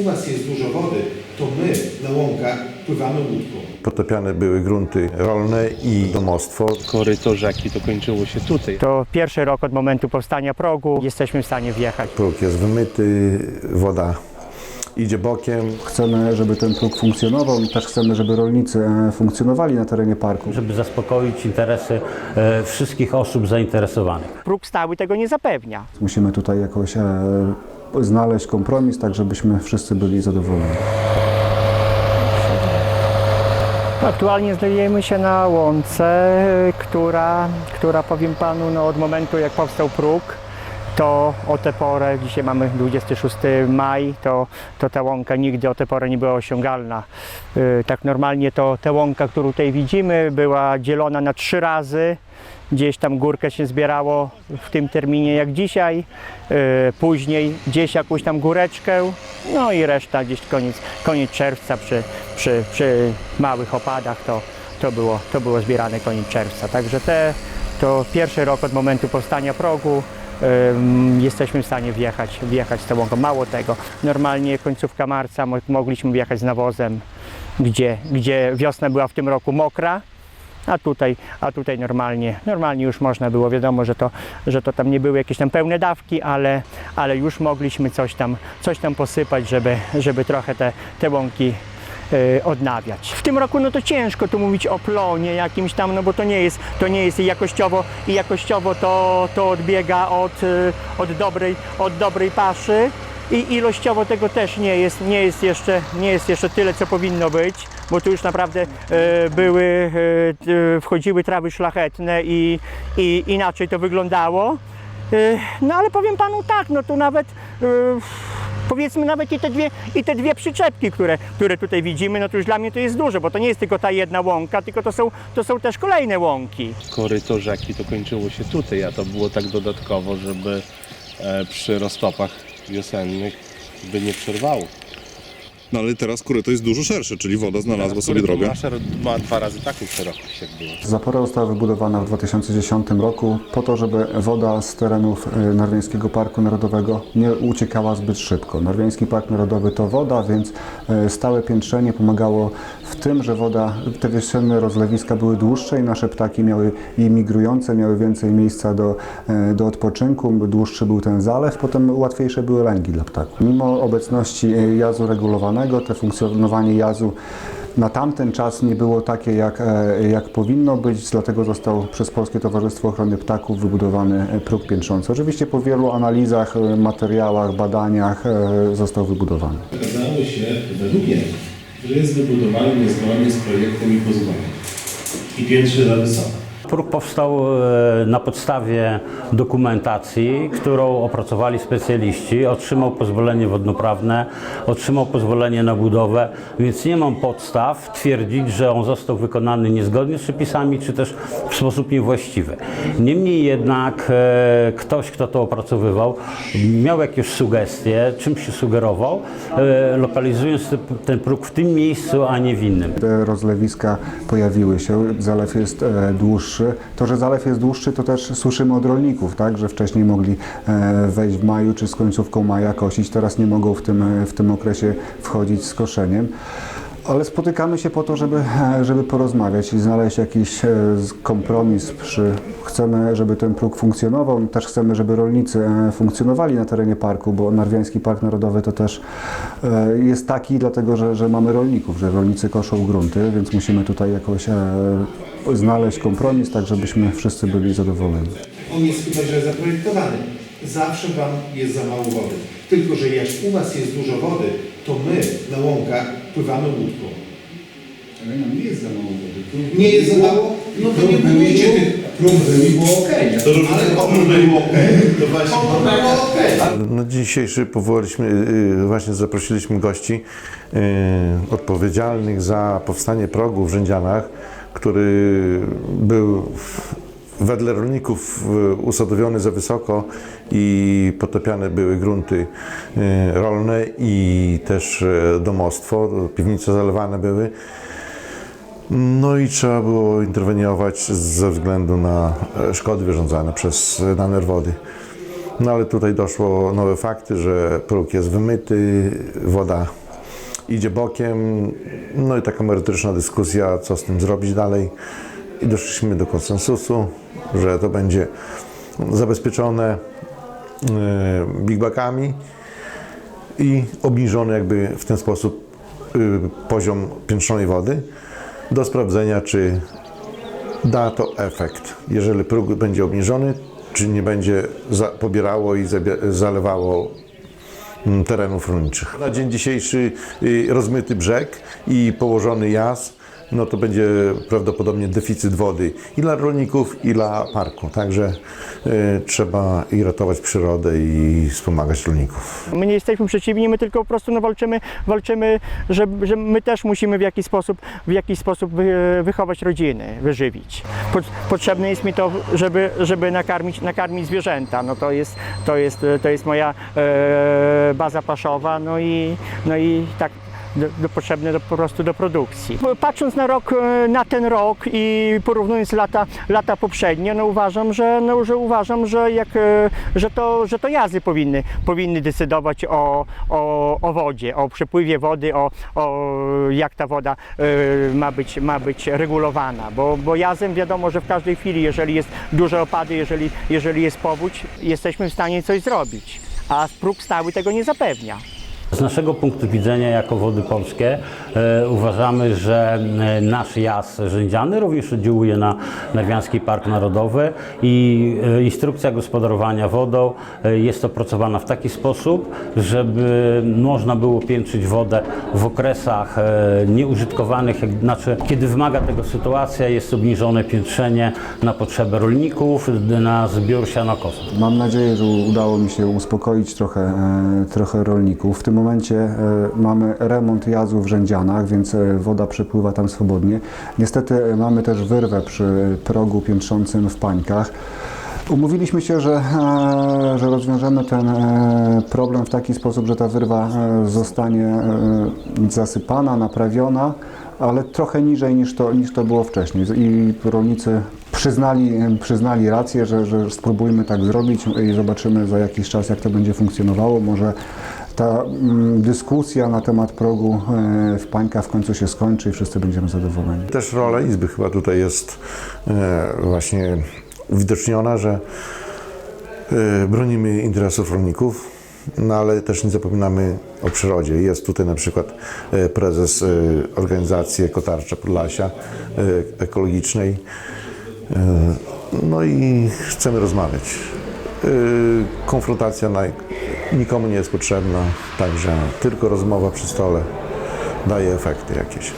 u Was jest dużo wody, to my na łąkach pływamy łódką. Potopiane były grunty rolne i domostwo. Koryto rzeki to kończyło się tutaj. To pierwszy rok od momentu powstania progu jesteśmy w stanie wjechać. Próg jest wymyty, woda idzie bokiem. Chcemy, żeby ten próg funkcjonował i też chcemy, żeby rolnicy e, funkcjonowali na terenie parku. żeby zaspokoić interesy e, wszystkich osób zainteresowanych. Próg stały tego nie zapewnia. Musimy tutaj jakoś e, znaleźć kompromis, tak żebyśmy wszyscy byli zadowoleni. Aktualnie znajdujemy się na łące, która, która powiem panu, no od momentu jak powstał próg, to o tę porę, dzisiaj mamy 26 maj, to, to ta łąka nigdy o tę porę nie była osiągalna. Y, Tak normalnie to ta łąka, którą tutaj widzimy, była dzielona na trzy razy. Gdzieś tam górkę się zbierało w tym terminie jak dzisiaj, y, później gdzieś jakąś tam góreczkę, no i reszta gdzieś koniec, koniec czerwca przy, przy, przy małych opadach to, to, było, to było zbierane koniec czerwca. Także te, to pierwszy rok od momentu powstania progu jesteśmy w stanie wjechać, wjechać z tą łąką. Mało tego, normalnie końcówka marca mo- mogliśmy wjechać z nawozem, gdzie, gdzie wiosna była w tym roku mokra, a tutaj, a tutaj normalnie, normalnie już można było, wiadomo, że to, że to tam nie były jakieś tam pełne dawki, ale, ale już mogliśmy coś tam, coś tam posypać, żeby, żeby trochę te, te łąki odnawiać. W tym roku no to ciężko tu mówić o plonie jakimś tam, no bo to nie jest, to nie jest i jakościowo, i jakościowo to, to odbiega od, y, od, dobrej, od dobrej paszy. I ilościowo tego też nie jest, nie jest, jeszcze, nie jest jeszcze tyle, co powinno być, bo tu już naprawdę e, były, e, e, wchodziły trawy szlachetne i, i inaczej to wyglądało. E, no ale powiem panu tak, no to nawet e, powiedzmy nawet i te dwie, i te dwie przyczepki, które, które tutaj widzimy, no to już dla mnie to jest dużo, bo to nie jest tylko ta jedna łąka, tylko to są, to są też kolejne łąki. Koryto rzeki to kończyło się tutaj, a to było tak dodatkowo, żeby e, przy roztopach wiosennych by nie przerwało. No ale teraz koryto jest dużo szersze, czyli woda znalazła sobie drogę. Nasze ma dwa razy taką szerokość jak było. Zapora została wybudowana w 2010 roku po to, żeby woda z terenów Narwiańskiego Parku Narodowego nie uciekała zbyt szybko. Narwiański Park Narodowy to woda, więc e, stałe piętrzenie pomagało w tym, że woda, te wiosenne rozlewiska były dłuższe i nasze ptaki miały i migrujące, miały więcej miejsca do, e, do odpoczynku, dłuższy był ten zalew, potem łatwiejsze były lęgi dla ptaków. Mimo obecności e, jazu regulowanego, te funkcjonowanie jazu na tamten czas nie było takie, jak, e, jak powinno być, dlatego został przez Polskie Towarzystwo Ochrony Ptaków wybudowany e, próg piętrzący. Oczywiście po wielu analizach, e, materiałach, badaniach został wybudowany. Okazało się, według mnie, że jest wybudowany niezgodnie z projektem i pozwoleniem. I piętrzy za wysoko. Próg powstał e, na podstawie dokumentacji, którą opracowali specjaliści. Otrzymał pozwolenie wodnoprawne, otrzymał pozwolenie na budowę, więc nie mam podstaw twierdzić, że on został wykonany niezgodnie z przepisami, czy też w sposób niewłaściwy. Niemniej jednak e, ktoś, kto to opracowywał, miał jakieś sugestie, czym się sugerował, e, lokalizując te- ten próg w tym miejscu, a nie w innym. Te rozlewiska pojawiły się, zalew jest e, dłuższy. To, że zalew jest dłuższy, to też słyszymy od rolników, tak? że wcześniej mogli e, wejść w maju czy z końcówką maja kosić, teraz nie mogą w tym, e, w tym okresie wchodzić z koszeniem. Ale spotykamy się po to, żeby, żeby porozmawiać i znaleźć jakiś e, kompromis. Przy, chcemy, żeby ten próg funkcjonował, też chcemy, żeby rolnicy e, funkcjonowali na terenie parku, bo Narwiański Park Narodowy to też e, jest taki, dlatego że, że mamy rolników, że rolnicy koszą grunty, więc musimy tutaj jakoś znaleźć kompromis, tak żebyśmy wszyscy byli zadowoleni. On jest chyba źle zaprojektowany. Zawsze Wam jest za mało wody. Tylko, że jak u Was jest dużo wody, to my na łąkach pływamy łódką. Ale nam nie jest za mało wody. Nie jest za mało? No to nie budujcie tych. Próby było okej. Ale oprócz było okej. To właśnie. Było okej. No dzisiejszy powołaliśmy, y, właśnie zaprosiliśmy gości y, odpowiedzialnych za powstanie progu w Rzędzianach, który był wedle rolników y, usadowiony za wysoko i potopiane były grunty y, rolne i też y, domostwo, piwnice zalewane były. No i trzeba było interweniować ze względu na e, szkody wyrządzane przez e, naner wody. No ale tutaj doszło nowe fakty, że próg jest wymyty, woda idzie bokiem, no i taka merytoryczna dyskusja, co z tym zrobić dalej. I doszliśmy do konsensusu, że to będzie zabezpieczone e, big bagami i obniżony jakby w ten sposób y, poziom piętrzonej wody do sprawdzenia, czy da to efekt. Jeżeli próg będzie obniżony, czy nie będzie pobierało i zalewało mm, terenów rolniczych. Na dzień dzisiejszy y, rozmyty brzeg i położony jaz, no to będzie prawdopodobnie deficyt wody i dla rolników, i dla parku. Także y, trzeba i ratować przyrodę i wspomagać rolników. My nie jesteśmy przeciwni, my tylko po prostu no, walczymy, walczymy że, że my też musimy w jakiś sposób, w jakiś sposób wy, wychować rodziny, wyżywić. Po, potrzebne jest mi to, żeby, żeby nakarmić, nakarmić zwierzęta. No to jest, to jest, to jest moja e, baza paszowa, no i, no i tak do, do, potrzebne do, po prostu do produkcji. Patrząc na rok, e, na ten rok i porównując lata, lata poprzednie, no uważam, że, no, że uważam, że, jak, e, że, to, że to jazdy powinny, powinny decydować o, o, o wodzie, o przepływie wody, o, o jak ta woda e, ma być, ma być regulowana, bo, bo jazem wiadomo, że w każdej chwili, jeżeli jest duże opady, jeżeli, jeżeli jest powódź, jesteśmy w stanie coś zrobić, a próg stały tego nie zapewnia. Z naszego punktu widzenia, jako Wody Polskie, e, uważamy, że e, nasz jaz rzędziany również oddziałuje na Narwiański Park Narodowy i e, instrukcja gospodarowania wodą e, jest opracowana w taki sposób, żeby można było piętrzyć wodę w okresach e, nieużytkowanych, jak, znaczy kiedy wymaga tego sytuacja, jest obniżone piętrzenie na potrzeby rolników, na zbiór sianokosów. Mam nadzieję, że udało mi się uspokoić trochę, e, trochę rolników. W tym momencie e, mamy remont jazu w Rzędzianach, więc e, woda przepływa tam swobodnie. Niestety e, mamy też wyrwę przy progu piętrzącym w Pańkach. Umówiliśmy się, że, że rozwiążemy ten problem w taki sposób, że ta wyrwa zostanie zasypana, naprawiona, ale trochę niżej niż to, niż to było wcześniej. I rolnicy przyznali, przyznali rację, że, że spróbujmy tak zrobić i zobaczymy za jakiś czas, jak to będzie funkcjonowało. Może ta mm, dyskusja na temat progu e, w Pańka w końcu się skończy i wszyscy będziemy zadowoleni. Też rola Izby chyba tutaj jest e, właśnie uwidoczniona, że e, bronimy interesów rolników, no ale też nie zapominamy o przyrodzie. Jest tutaj na przykład prezes organizacji Ekotarcza Podlasia ekologicznej. No i chcemy rozmawiać. Konfrontacja naj- nikomu nie jest potrzebna, także tylko rozmowa przy stole daje efekty jakieś.